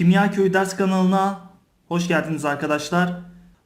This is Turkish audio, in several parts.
Kimya Köy ders kanalına hoş geldiniz arkadaşlar.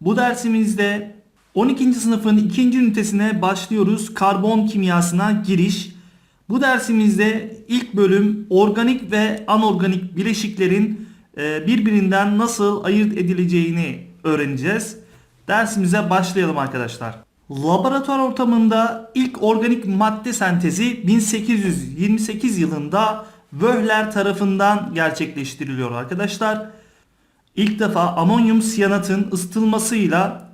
Bu dersimizde 12. sınıfın 2. ünitesine başlıyoruz. Karbon kimyasına giriş. Bu dersimizde ilk bölüm organik ve anorganik bileşiklerin e, birbirinden nasıl ayırt edileceğini öğreneceğiz. Dersimize başlayalım arkadaşlar. Laboratuvar ortamında ilk organik madde sentezi 1828 yılında Wöhler tarafından gerçekleştiriliyor arkadaşlar. İlk defa amonyum siyanatın ısıtılmasıyla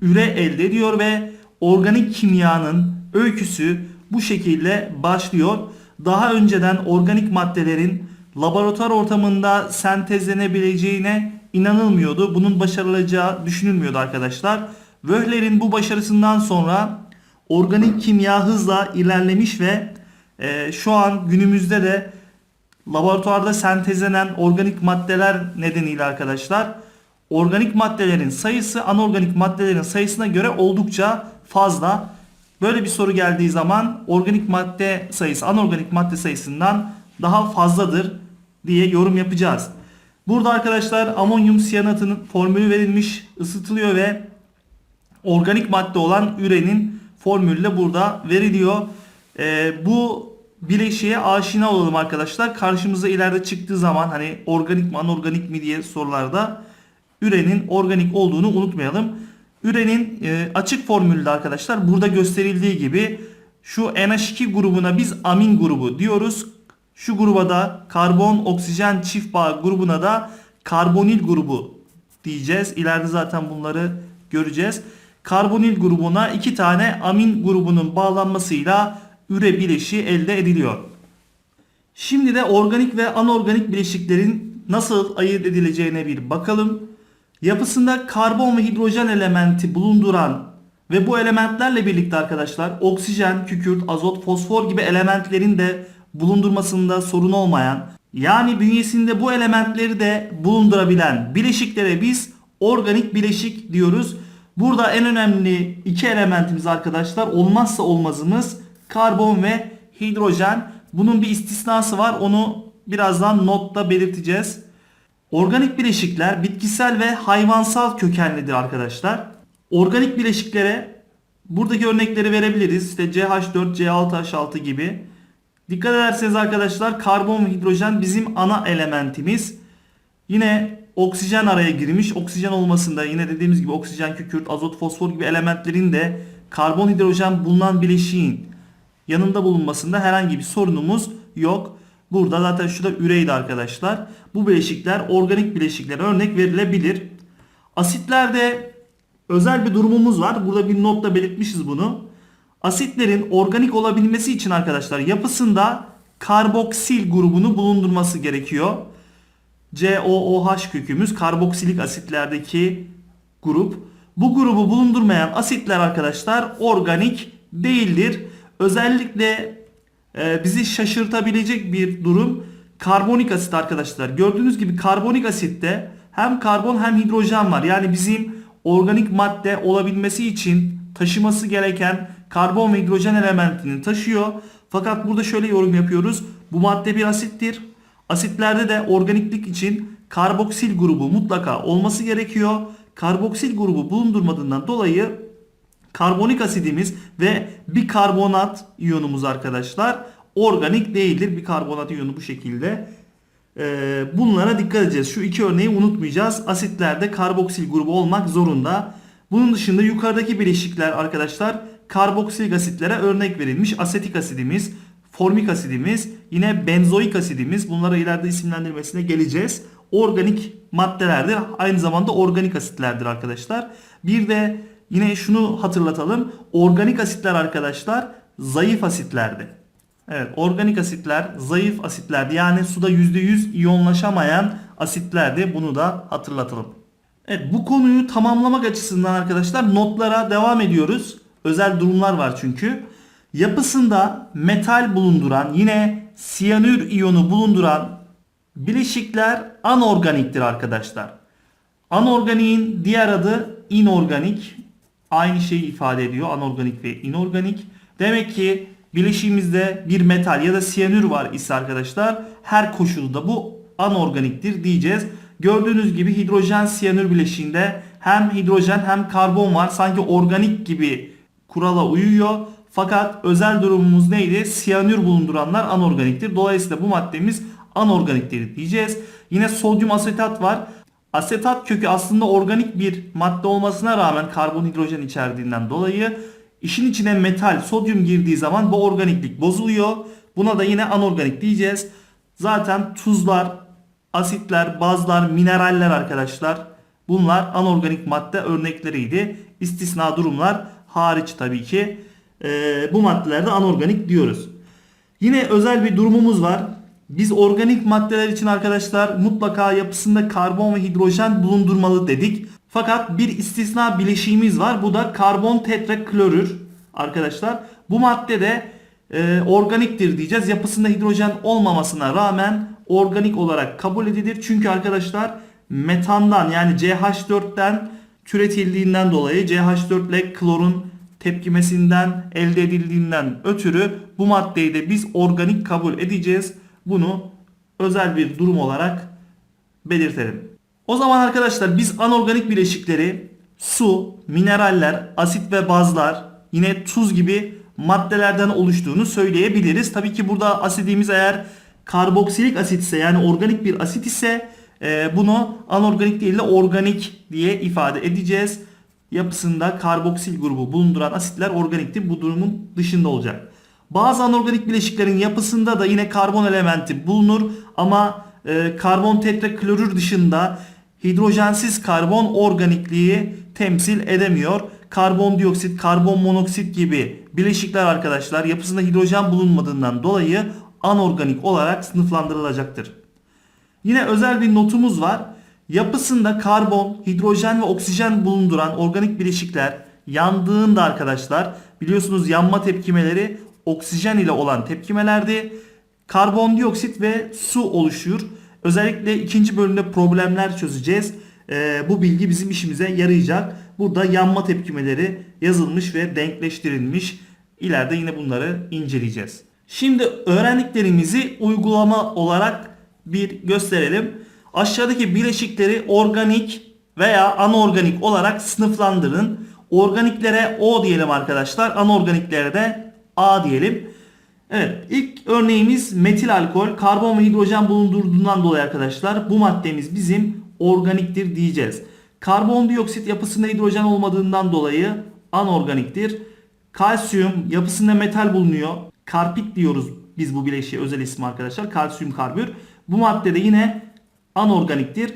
üre elde ediyor ve organik kimyanın öyküsü bu şekilde başlıyor. Daha önceden organik maddelerin laboratuvar ortamında sentezlenebileceğine inanılmıyordu. Bunun başarılacağı düşünülmüyordu arkadaşlar. Wöhler'in bu başarısından sonra organik kimya hızla ilerlemiş ve e, şu an günümüzde de laboratuvarda sentezlenen organik maddeler nedeniyle arkadaşlar organik maddelerin sayısı anorganik maddelerin sayısına göre oldukça fazla. Böyle bir soru geldiği zaman organik madde sayısı anorganik madde sayısından daha fazladır diye yorum yapacağız. Burada arkadaşlar amonyum siyanatının formülü verilmiş, ısıtılıyor ve organik madde olan ürenin formülü de burada veriliyor. Ee, bu bileşiğe aşina olalım arkadaşlar. Karşımıza ileride çıktığı zaman hani organik mi anorganik mi diye sorularda ürenin organik olduğunu unutmayalım. Ürenin e, açık formülü de arkadaşlar burada gösterildiği gibi şu NH2 grubuna biz amin grubu diyoruz. Şu gruba da karbon oksijen çift bağ grubuna da karbonil grubu diyeceğiz. İleride zaten bunları göreceğiz. Karbonil grubuna iki tane amin grubunun bağlanmasıyla üre bileşiği elde ediliyor. Şimdi de organik ve anorganik bileşiklerin nasıl ayırt edileceğine bir bakalım. Yapısında karbon ve hidrojen elementi bulunduran ve bu elementlerle birlikte arkadaşlar oksijen, kükürt, azot, fosfor gibi elementlerin de bulundurmasında sorun olmayan yani bünyesinde bu elementleri de bulundurabilen bileşiklere biz organik bileşik diyoruz. Burada en önemli iki elementimiz arkadaşlar olmazsa olmazımız karbon ve hidrojen. Bunun bir istisnası var onu birazdan notta belirteceğiz. Organik bileşikler bitkisel ve hayvansal kökenlidir arkadaşlar. Organik bileşiklere buradaki örnekleri verebiliriz. İşte CH4, C6H6 gibi. Dikkat ederseniz arkadaşlar karbon ve hidrojen bizim ana elementimiz. Yine oksijen araya girmiş. Oksijen olmasında yine dediğimiz gibi oksijen, kükürt, azot, fosfor gibi elementlerin de karbon, hidrojen bulunan bileşiğin yanında bulunmasında herhangi bir sorunumuz yok. Burada zaten şu da üreydi arkadaşlar. Bu bileşikler organik bileşiklere örnek verilebilir. Asitlerde özel bir durumumuz var. Burada bir notla belirtmişiz bunu. Asitlerin organik olabilmesi için arkadaşlar yapısında karboksil grubunu bulundurması gerekiyor. COOH kökümüz karboksilik asitlerdeki grup. Bu grubu bulundurmayan asitler arkadaşlar organik değildir. Özellikle e, bizi şaşırtabilecek bir durum karbonik asit arkadaşlar. Gördüğünüz gibi karbonik asitte hem karbon hem hidrojen var. Yani bizim organik madde olabilmesi için taşıması gereken karbon ve hidrojen elementini taşıyor. Fakat burada şöyle yorum yapıyoruz. Bu madde bir asittir. Asitlerde de organiklik için karboksil grubu mutlaka olması gerekiyor. Karboksil grubu bulundurmadığından dolayı karbonik asidimiz ve bir karbonat iyonumuz arkadaşlar organik değildir. Bir karbonat iyonu bu şekilde. Ee, bunlara dikkat edeceğiz. Şu iki örneği unutmayacağız. Asitlerde karboksil grubu olmak zorunda. Bunun dışında yukarıdaki bileşikler arkadaşlar karboksilik asitlere örnek verilmiş. Asetik asidimiz, formik asidimiz, yine benzoik asidimiz. Bunlara ileride isimlendirmesine geleceğiz. Organik maddelerdir. Aynı zamanda organik asitlerdir arkadaşlar. Bir de yine şunu hatırlatalım. Organik asitler arkadaşlar zayıf asitlerdi. Evet organik asitler zayıf asitlerdi. Yani suda %100 iyonlaşamayan asitlerdi. Bunu da hatırlatalım. Evet bu konuyu tamamlamak açısından arkadaşlar notlara devam ediyoruz. Özel durumlar var çünkü. Yapısında metal bulunduran yine siyanür iyonu bulunduran bileşikler anorganiktir arkadaşlar. Anorganiğin diğer adı inorganik. Aynı şeyi ifade ediyor anorganik ve inorganik. Demek ki bileşiğimizde bir metal ya da siyanür var ise arkadaşlar her koşulda bu anorganiktir diyeceğiz. Gördüğünüz gibi hidrojen siyanür bileşiğinde hem hidrojen hem karbon var. Sanki organik gibi kurala uyuyor. Fakat özel durumumuz neydi? Siyanür bulunduranlar anorganiktir. Dolayısıyla bu maddemiz anorganiktir diyeceğiz. Yine sodyum asetat var. Asetat kökü aslında organik bir madde olmasına rağmen karbon hidrojen içerdiğinden dolayı işin içine metal, sodyum girdiği zaman bu organiklik bozuluyor. Buna da yine anorganik diyeceğiz. Zaten tuzlar, asitler, bazlar, mineraller arkadaşlar bunlar anorganik madde örnekleriydi. İstisna durumlar hariç tabii ki e, bu maddelerde anorganik diyoruz. Yine özel bir durumumuz var. Biz organik maddeler için arkadaşlar mutlaka yapısında karbon ve hidrojen bulundurmalı dedik. Fakat bir istisna bileşiğimiz var. Bu da karbon tetraklorür arkadaşlar. Bu madde de e, organiktir diyeceğiz. Yapısında hidrojen olmamasına rağmen organik olarak kabul edilir. Çünkü arkadaşlar metandan yani CH4'ten türetildiğinden dolayı CH4 ile klorun tepkimesinden elde edildiğinden ötürü bu maddeyi de biz organik kabul edeceğiz. Bunu özel bir durum olarak belirtelim. O zaman arkadaşlar biz anorganik bileşikleri su, mineraller, asit ve bazlar, yine tuz gibi maddelerden oluştuğunu söyleyebiliriz. Tabii ki burada asidimiz eğer karboksilik asit ise yani organik bir asit ise e, bunu anorganik değil de organik diye ifade edeceğiz. Yapısında karboksil grubu bulunduran asitler organiktir. Bu durumun dışında olacak. Bazı anorganik bileşiklerin yapısında da yine karbon elementi bulunur ama e, karbon tetraklorür dışında hidrojensiz karbon organikliği temsil edemiyor. Karbondioksit, karbon monoksit gibi bileşikler arkadaşlar yapısında hidrojen bulunmadığından dolayı anorganik olarak sınıflandırılacaktır. Yine özel bir notumuz var. Yapısında karbon, hidrojen ve oksijen bulunduran organik bileşikler yandığında arkadaşlar biliyorsunuz yanma tepkimeleri oksijen ile olan tepkimelerdi. Karbondioksit ve su oluşuyor. Özellikle ikinci bölümde problemler çözeceğiz. Ee, bu bilgi bizim işimize yarayacak. Burada yanma tepkimeleri yazılmış ve denkleştirilmiş. İleride yine bunları inceleyeceğiz. Şimdi öğrendiklerimizi uygulama olarak bir gösterelim. Aşağıdaki bileşikleri organik veya anorganik olarak sınıflandırın. Organiklere O diyelim arkadaşlar. Anorganiklere de A diyelim. Evet ilk örneğimiz metil alkol. Karbon ve hidrojen bulundurduğundan dolayı arkadaşlar bu maddemiz bizim organiktir diyeceğiz. Karbondioksit yapısında hidrojen olmadığından dolayı anorganiktir. Kalsiyum yapısında metal bulunuyor. Karpik diyoruz biz bu bileşiğe özel ismi arkadaşlar. Kalsiyum karbür. Bu madde de yine anorganiktir.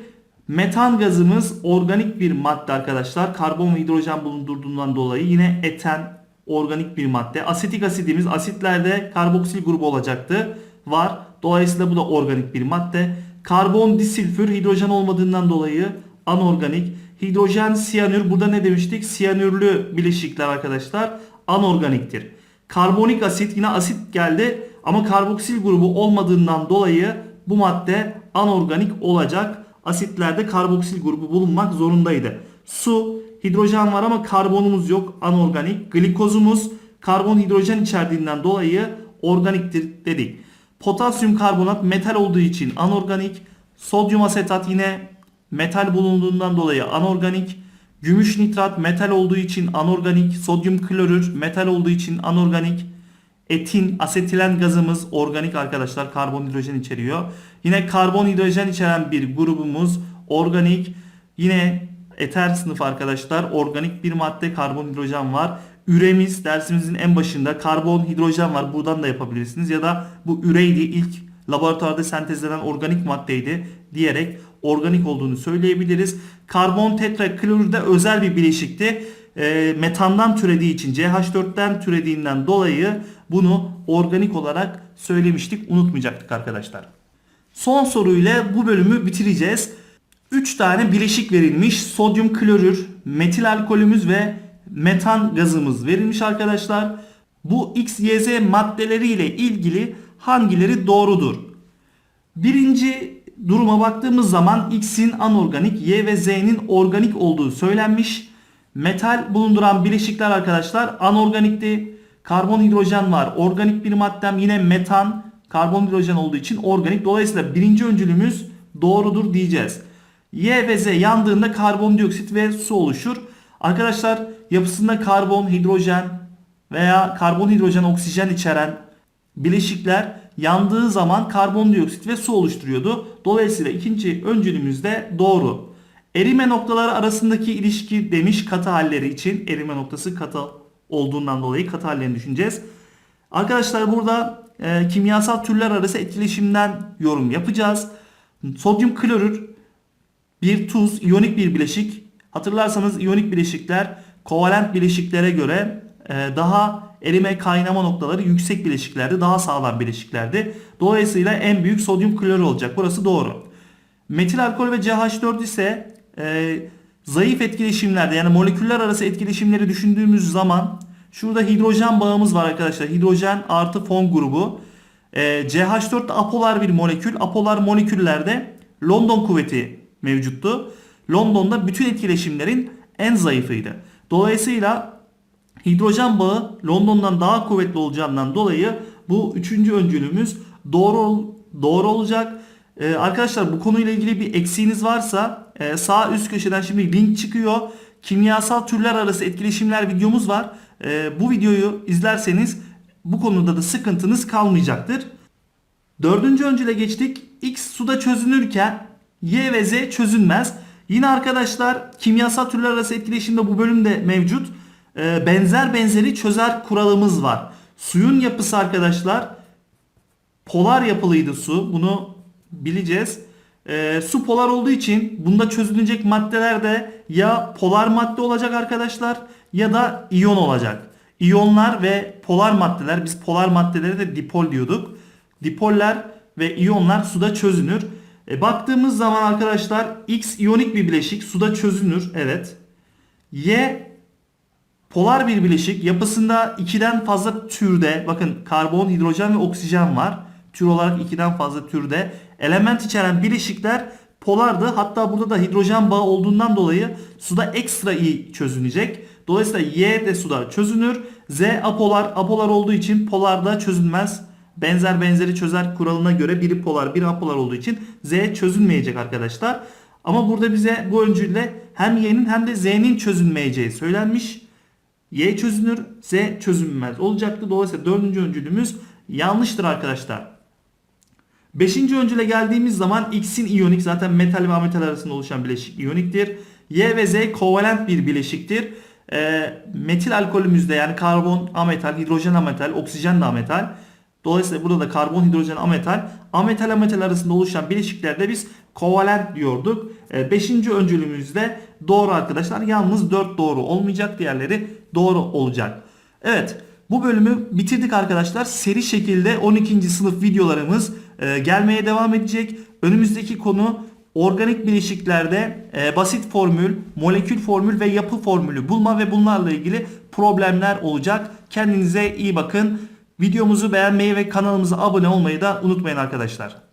Metan gazımız organik bir madde arkadaşlar. Karbon ve hidrojen bulundurduğundan dolayı yine eten organik bir madde. Asetik asidimiz asitlerde karboksil grubu olacaktı. Var. Dolayısıyla bu da organik bir madde. Karbon disülfür hidrojen olmadığından dolayı anorganik. Hidrojen siyanür burada ne demiştik? Siyanürlü bileşikler arkadaşlar anorganiktir. Karbonik asit yine asit geldi ama karboksil grubu olmadığından dolayı bu madde anorganik olacak. Asitlerde karboksil grubu bulunmak zorundaydı. Su, hidrojen var ama karbonumuz yok anorganik. Glikozumuz karbon hidrojen içerdiğinden dolayı organiktir dedik. Potasyum karbonat metal olduğu için anorganik. Sodyum asetat yine metal bulunduğundan dolayı anorganik. Gümüş nitrat metal olduğu için anorganik. Sodyum klorür metal olduğu için anorganik. Etin, asetilen gazımız organik arkadaşlar. Karbon hidrojen içeriyor. Yine karbon hidrojen içeren bir grubumuz organik. Yine eter sınıf arkadaşlar. Organik bir madde karbon hidrojen var. Üremiz dersimizin en başında karbon hidrojen var. Buradan da yapabilirsiniz. Ya da bu üreydi ilk laboratuvarda sentezlenen organik maddeydi diyerek organik olduğunu söyleyebiliriz. Karbon tetraklorür de özel bir bileşikti. E, metandan türediği için CH4'ten türediğinden dolayı bunu organik olarak söylemiştik. Unutmayacaktık arkadaşlar. Son soruyla bu bölümü bitireceğiz. 3 tane bileşik verilmiş. Sodyum klorür, metil alkolümüz ve metan gazımız verilmiş arkadaşlar. Bu X, Y, Z maddeleri ile ilgili hangileri doğrudur? Birinci duruma baktığımız zaman X'in anorganik, Y ve Z'nin organik olduğu söylenmiş. Metal bulunduran bileşikler arkadaşlar anorganikti. Karbon hidrojen var. Organik bir maddem yine metan. Karbon hidrojen olduğu için organik. Dolayısıyla birinci öncülümüz doğrudur diyeceğiz. Y ve Z yandığında karbondioksit ve su oluşur. Arkadaşlar yapısında karbon, hidrojen veya karbon, hidrojen, oksijen içeren bileşikler yandığı zaman karbondioksit ve su oluşturuyordu. Dolayısıyla ikinci öncülümüz de doğru. Erime noktaları arasındaki ilişki demiş katı halleri için erime noktası katı olduğundan dolayı katı hallerini düşüneceğiz. Arkadaşlar burada e, kimyasal türler arası etkileşimden yorum yapacağız. Sodyum klorür bir tuz, iyonik bir bileşik. Hatırlarsanız iyonik bileşikler kovalent bileşiklere göre e, daha erime kaynama noktaları yüksek bileşiklerdi, daha sağlam bileşiklerdi. Dolayısıyla en büyük sodyum klorür olacak. Burası doğru. Metil alkol ve CH4 ise e, zayıf etkileşimlerde yani moleküller arası etkileşimleri düşündüğümüz zaman şurada hidrojen bağımız var arkadaşlar. Hidrojen artı fon grubu. E, CH4 de apolar bir molekül. Apolar moleküllerde London kuvveti mevcuttu. London'da bütün etkileşimlerin en zayıfıydı. Dolayısıyla hidrojen bağı London'dan daha kuvvetli olacağından dolayı bu üçüncü öncülümüz doğru doğru olacak. Ee, arkadaşlar bu konuyla ilgili bir eksiğiniz varsa e, sağ üst köşeden şimdi link çıkıyor. Kimyasal türler arası etkileşimler videomuz var. Ee, bu videoyu izlerseniz bu konuda da sıkıntınız kalmayacaktır. Dördüncü öncüle geçtik. X suda çözünürken Y ve Z çözünmez. Yine arkadaşlar kimyasal türler arası etkileşimde bu bölümde mevcut. Ee, benzer benzeri çözer kuralımız var. Suyun yapısı arkadaşlar polar yapılıydı su. Bunu bileceğiz. Ee, su polar olduğu için bunda çözünecek maddeler de ya polar madde olacak arkadaşlar ya da iyon olacak. İyonlar ve polar maddeler biz polar maddelere de dipol diyorduk. Dipoller ve iyonlar suda çözünür. E, baktığımız zaman arkadaşlar X iyonik bir bileşik suda çözünür. Evet. Y polar bir bileşik yapısında 2'den fazla türde bakın karbon, hidrojen ve oksijen var. Tür olarak 2'den fazla türde element içeren bileşikler polardı. Hatta burada da hidrojen bağı olduğundan dolayı suda ekstra iyi çözünecek. Dolayısıyla Y de suda çözünür. Z apolar, apolar olduğu için polarda çözünmez. Benzer benzeri çözer kuralına göre biri polar biri apolar olduğu için Z çözünmeyecek arkadaşlar. Ama burada bize bu öncülle hem Y'nin hem de Z'nin çözünmeyeceği söylenmiş. Y çözünür, Z çözünmez olacaktı. Dolayısıyla dördüncü öncülümüz yanlıştır arkadaşlar. Beşinci öncüle geldiğimiz zaman X'in iyonik zaten metal ve ametal arasında oluşan bileşik iyoniktir. Y ve Z kovalent bir bileşiktir. E, metil alkolümüzde yani karbon ametal, hidrojen ametal, oksijen de ametal. Dolayısıyla burada da karbon, hidrojen, ametal. Ametal ametal arasında oluşan bileşiklerde biz kovalent diyorduk. E, beşinci öncülümüzde doğru arkadaşlar. Yalnız 4 doğru olmayacak. Diğerleri doğru olacak. Evet. Bu bölümü bitirdik arkadaşlar. Seri şekilde 12. sınıf videolarımız e, gelmeye devam edecek. Önümüzdeki konu organik bileşiklerde e, basit formül, molekül formül ve yapı formülü bulma ve bunlarla ilgili problemler olacak. Kendinize iyi bakın. Videomuzu beğenmeyi ve kanalımıza abone olmayı da unutmayın arkadaşlar.